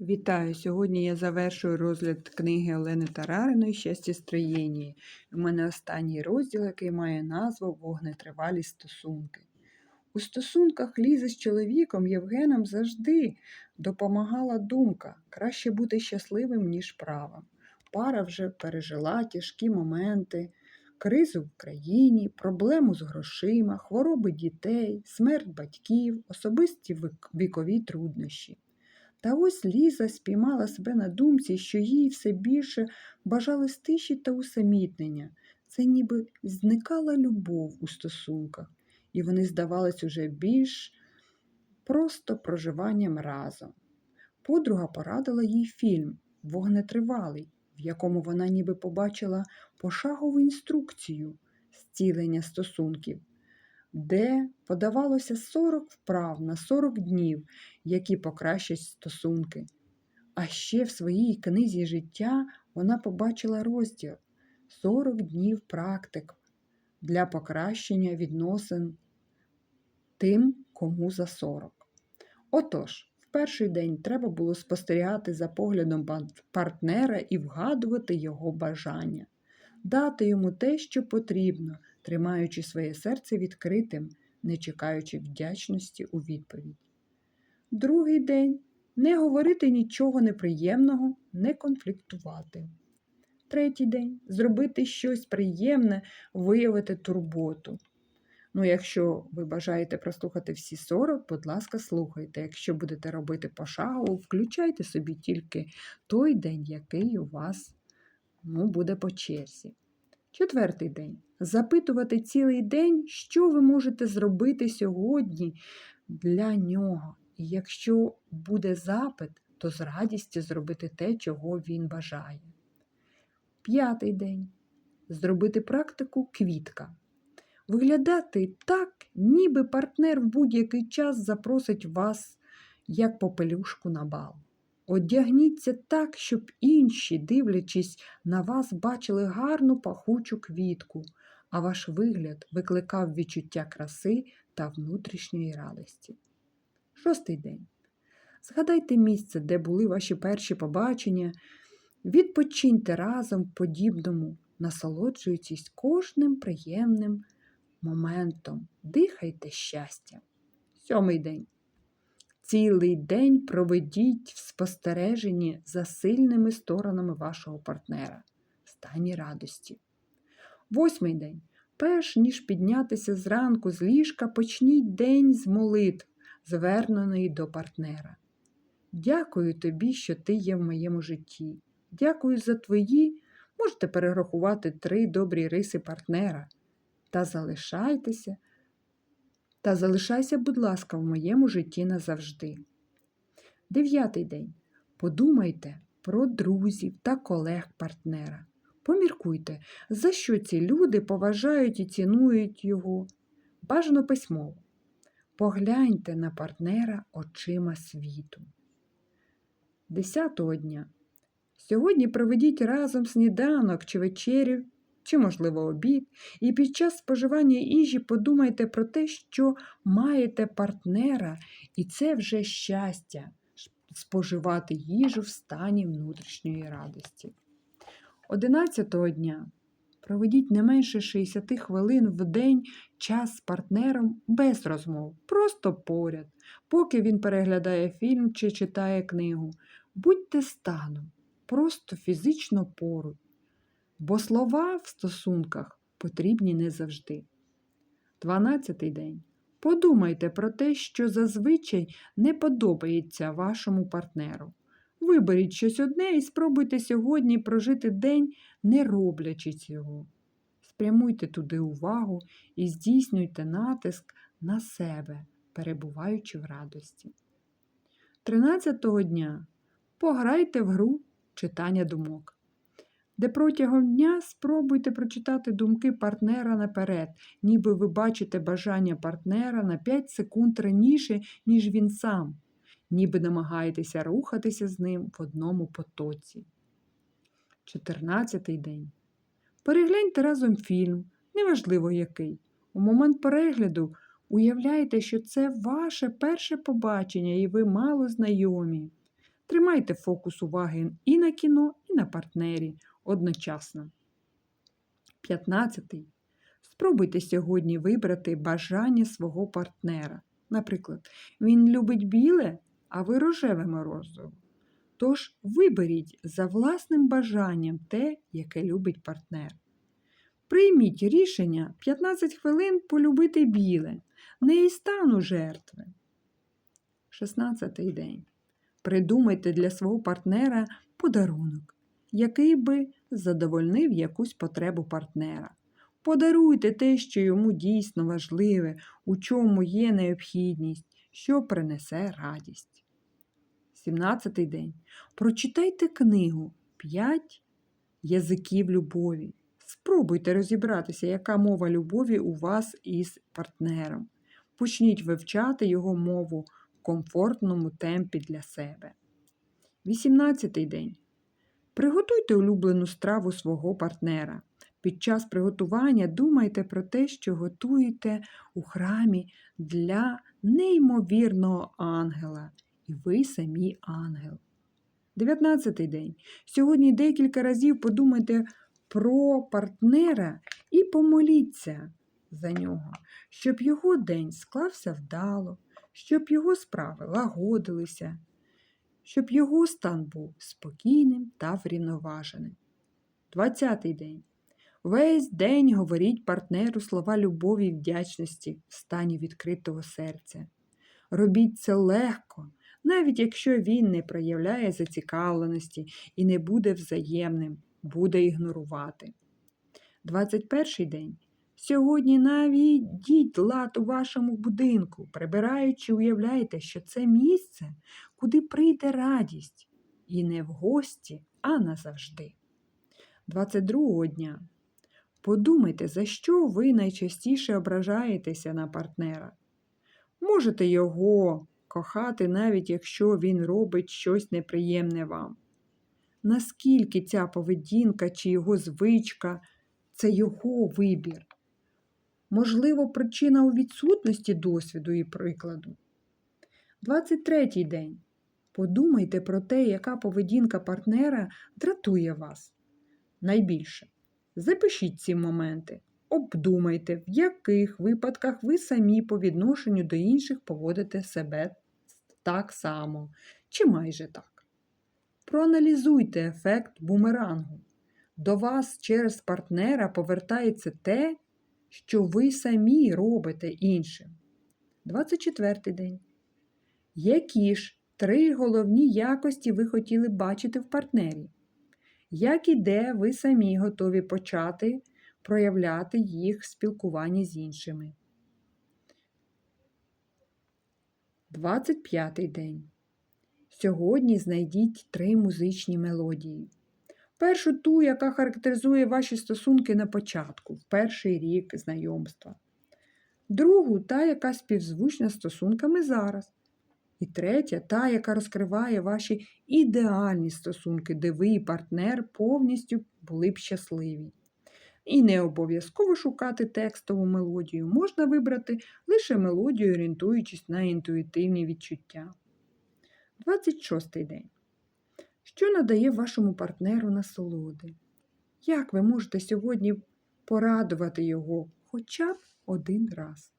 Вітаю! Сьогодні я завершую розгляд книги Олени Тарариної Щастя строєнні. У мене останній розділ, який має назву Вогнетривалі стосунки. У стосунках Лізи з чоловіком Євгеном завжди допомагала думка краще бути щасливим, ніж правим. Пара вже пережила тяжкі моменти, кризу в країні, проблему з грошима, хвороби дітей, смерть батьків, особисті вікові труднощі. Та ось Ліза спіймала себе на думці, що їй все більше бажалось тиші та усамітнення. Це ніби зникала любов у стосунках, і вони здавались уже більш просто проживанням разом. Подруга порадила їй фільм Вогнетривалий, в якому вона ніби побачила пошагову інструкцію зцілення стосунків, де подавалося 40 вправ на 40 днів, які покращать стосунки. А ще в своїй книзі життя вона побачила розділ 40 днів практик для покращення відносин тим, кому за 40. Отож, в перший день треба було спостерігати за поглядом партнера і вгадувати його бажання, дати йому те, що потрібно, тримаючи своє серце відкритим, не чекаючи вдячності у відповідь. Другий день не говорити нічого неприємного, не конфліктувати. Третій день зробити щось приємне, виявити турботу. Ну, якщо ви бажаєте прослухати всі 40, будь ласка, слухайте. Якщо будете робити пошагово, включайте собі тільки той день, який у вас ну, буде по черзі. Четвертий день. Запитувати цілий день, що ви можете зробити сьогодні для нього. І якщо буде запит, то з радістю зробити те, чого він бажає. П'ятий день. Зробити практику квітка. Виглядати так, ніби партнер в будь-який час запросить вас як попелюшку на бал. Одягніться так, щоб інші, дивлячись на вас, бачили гарну пахучу квітку, а ваш вигляд викликав відчуття краси та внутрішньої радості. Шостий день. Згадайте місце, де були ваші перші побачення. Відпочиньте разом подібному, насолоджуючись кожним приємним моментом. Дихайте щастям. Сьомий день. Цілий день проведіть в спостереженні за сильними сторонами вашого партнера, в стані радості. Восьмий день. Перш ніж піднятися зранку з ліжка, почніть день з молитв, зверненої до партнера. Дякую тобі, що ти є в моєму житті. Дякую за твої, можете перерахувати три добрі риси партнера. Та залишайтеся, та залишайся, будь ласка, в моєму житті назавжди. Дев'ятий день. Подумайте про друзів та колег партнера. Поміркуйте, за що ці люди поважають і цінують його. Бажано письмово. Погляньте на партнера очима світу. Десятого дня. Сьогодні проведіть разом сніданок чи вечерю, чи, можливо, обід, і під час споживання їжі подумайте про те, що маєте партнера, і це вже щастя споживати їжу в стані внутрішньої радості. Одинадцятого дня проведіть не менше 60 хвилин в день час з партнером без розмов, просто поряд, поки він переглядає фільм чи читає книгу. Будьте станом, просто фізично поруч, бо слова в стосунках потрібні не завжди. Дванадцятий день. Подумайте про те, що зазвичай не подобається вашому партнеру. Виберіть щось одне і спробуйте сьогодні прожити день, не роблячи цього. Спрямуйте туди увагу і здійснюйте натиск на себе, перебуваючи в радості. Тринадцятого дня пограйте в гру читання думок, де протягом дня спробуйте прочитати думки партнера наперед, ніби ви бачите бажання партнера на 5 секунд раніше, ніж він сам ніби намагаєтеся рухатися з ним в одному потоці. 14 день. Перегляньте разом фільм, неважливо який. У момент перегляду уявляйте, що це ваше перше побачення і ви мало знайомі. Тримайте фокус уваги і на кіно, і на партнері одночасно. 15. Спробуйте сьогодні вибрати бажання свого партнера. Наприклад, він любить біле, а ви рожеве морозиво. Тож виберіть за власним бажанням те, яке любить партнер. Прийміть рішення 15 хвилин полюбити біле, не і стану жертви. 16 день. Придумайте для свого партнера подарунок, який би задовольнив якусь потребу партнера. Подаруйте те, що йому дійсно важливе, у чому є необхідність, що принесе радість. 17-й день. Прочитайте книгу П'ять язиків любові. Спробуйте розібратися, яка мова любові у вас із партнером. Почніть вивчати його мову в комфортному темпі для себе. 18-й день. Приготуйте улюблену страву свого партнера. Під час приготування думайте про те, що готуєте у храмі для неймовірного ангела, і ви самі ангел. 19 день. Сьогодні декілька разів подумайте про партнера і помоліться за нього, щоб його день склався вдало, щоб його справи лагодилися, щоб його стан був спокійним та врівноваженим. 20 день. Весь день говоріть партнеру слова любові і вдячності в стані відкритого серця. Робіть це легко, навіть якщо він не проявляє зацікавленості і не буде взаємним, буде ігнорувати. 21 день. Сьогодні навідіть лад у вашому будинку, прибираючи, уявляйте, що це місце, куди прийде радість, і не в гості, а назавжди. 22 дня. Подумайте, за що ви найчастіше ображаєтеся на партнера. Можете його кохати, навіть якщо він робить щось неприємне вам. Наскільки ця поведінка чи його звичка це його вибір? Можливо, причина у відсутності досвіду і прикладу. 23 день. Подумайте про те, яка поведінка партнера дратує вас найбільше. Запишіть ці моменти, обдумайте, в яких випадках ви самі по відношенню до інших поводите себе так само, чи майже так. Проаналізуйте ефект бумерангу. До вас через партнера повертається те, що ви самі робите іншим. 24 день. Які ж три головні якості ви хотіли бачити в партнері? Як і де ви самі готові почати проявляти їх в спілкуванні з іншими? 25 день. Сьогодні знайдіть три музичні мелодії. Першу ту, яка характеризує ваші стосунки на початку, в перший рік знайомства. Другу та, яка співзвучна стосунками зараз. І третя та, яка розкриває ваші ідеальні стосунки, де ви і партнер повністю були б щасливі. І не обов'язково шукати текстову мелодію, можна вибрати лише мелодію, орієнтуючись на інтуїтивні відчуття. 26 день. Що надає вашому партнеру насолоди? Як ви можете сьогодні порадувати його хоча б один раз?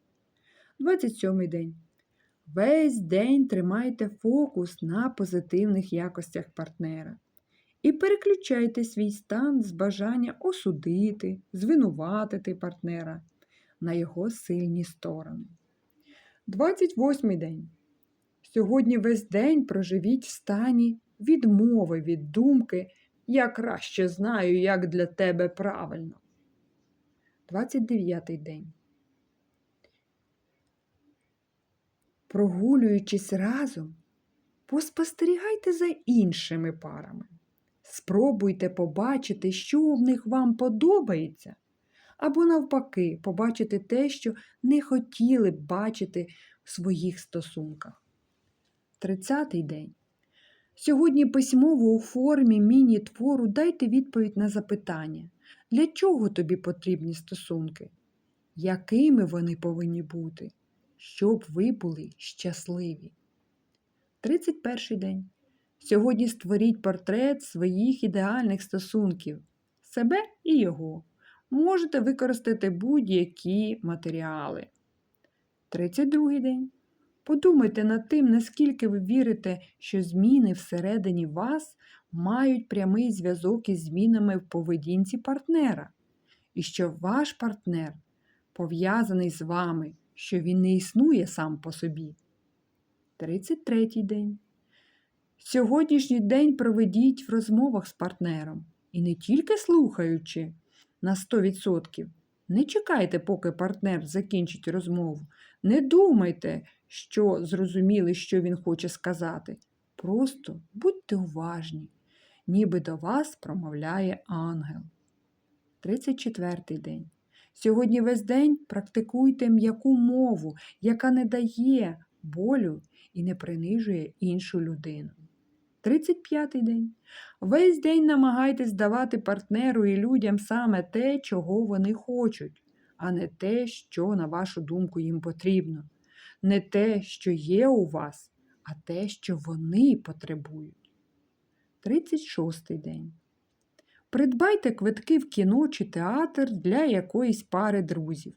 27 день. Весь день тримайте фокус на позитивних якостях партнера і переключайте свій стан з бажання осудити, звинуватити партнера на його сильні сторони. 28 день. Сьогодні весь день проживіть в стані відмови від думки Я краще знаю, як для тебе правильно. 29 день. Прогулюючись разом, поспостерігайте за іншими парами. Спробуйте побачити, що в них вам подобається, або, навпаки, побачити те, що не хотіли б бачити в своїх стосунках. Тридцятий день. Сьогодні письмово у формі міні-твору дайте відповідь на запитання, для чого тобі потрібні стосунки, якими вони повинні бути, щоб ви були щасливі. 31 день. Сьогодні створіть портрет своїх ідеальних стосунків, себе і його. Можете використати будь-які матеріали. 32 день. Подумайте над тим, наскільки ви вірите, що зміни всередині вас мають прямий зв'язок із змінами в поведінці партнера, і що ваш партнер пов'язаний з вами, що він не існує сам по собі. 33 день. Сьогоднішній день проведіть в розмовах з партнером і не тільки слухаючи на 100%. Не чекайте, поки партнер закінчить розмову. Не думайте, що зрозуміли, що він хоче сказати. Просто будьте уважні, ніби до вас промовляє ангел. 34 день. Сьогодні весь день практикуйте м'яку мову, яка не дає болю і не принижує іншу людину. 35-й день. Весь день намагайтесь давати партнеру і людям саме те, чого вони хочуть, а не те, що, на вашу думку, їм потрібно. Не те, що є у вас, а те, що вони потребують. 36-й день. Придбайте квитки в кіно чи театр для якоїсь пари друзів.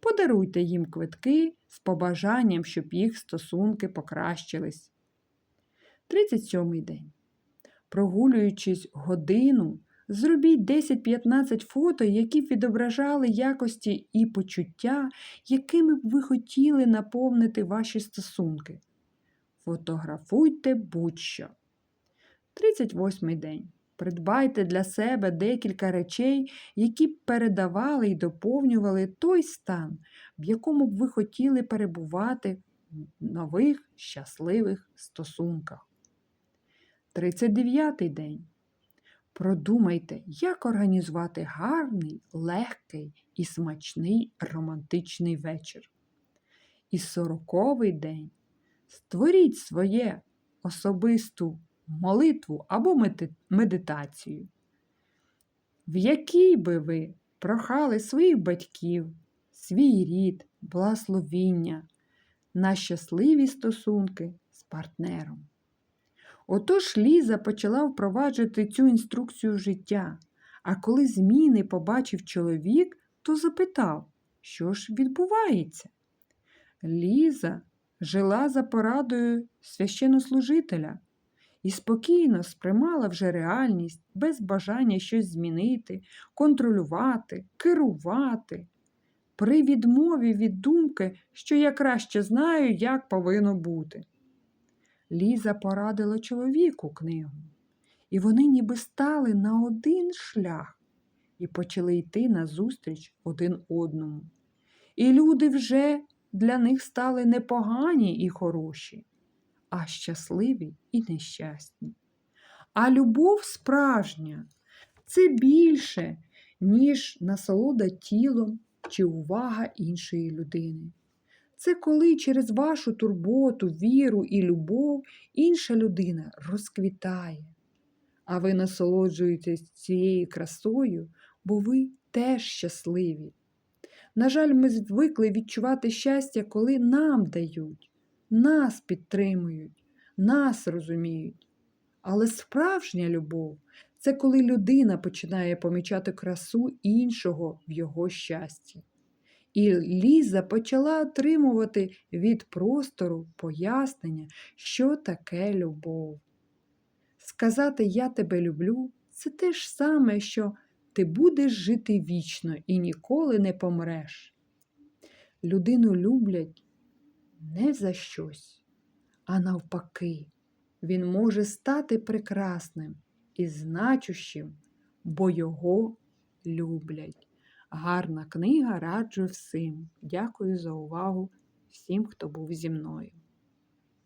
Подаруйте їм квитки з побажанням, щоб їх стосунки покращились. 37 день. Прогулюючись годину, зробіть 10-15 фото, які б відображали якості і почуття, якими б ви хотіли наповнити ваші стосунки. Фотографуйте будь-що. 38 день. Придбайте для себе декілька речей, які б передавали і доповнювали той стан, в якому б ви хотіли перебувати в нових щасливих стосунках. 39 день. Продумайте, як організувати гарний, легкий і смачний романтичний вечір. І сороковий день створіть своє особисту молитву або медитацію, в якій би ви прохали своїх батьків, свій рід, благословіння на щасливі стосунки з партнером. Отож Ліза почала впроваджувати цю інструкцію життя, а коли зміни побачив чоловік, то запитав, що ж відбувається. Ліза жила за порадою священнослужителя і спокійно сприймала вже реальність без бажання щось змінити, контролювати, керувати. При відмові від думки, що я краще знаю, як повинно бути. Ліза порадила чоловіку книгу, і вони ніби стали на один шлях і почали йти назустріч один одному. І люди вже для них стали не погані і хороші, а щасливі і нещасні. А любов справжня це більше, ніж насолода тілом чи увага іншої людини. Це коли через вашу турботу, віру і любов інша людина розквітає, а ви насолоджуєтесь цією красою, бо ви теж щасливі. На жаль, ми звикли відчувати щастя, коли нам дають, нас підтримують, нас розуміють. Але справжня любов це коли людина починає помічати красу іншого в його щасті. І Ліза почала отримувати від простору пояснення, що таке любов. Сказати Я тебе люблю це те ж саме, що ти будеш жити вічно і ніколи не помреш. Людину люблять не за щось, а навпаки, він може стати прекрасним і значущим, бо його люблять. Гарна книга раджу всім. Дякую за увагу всім, хто був зі мною.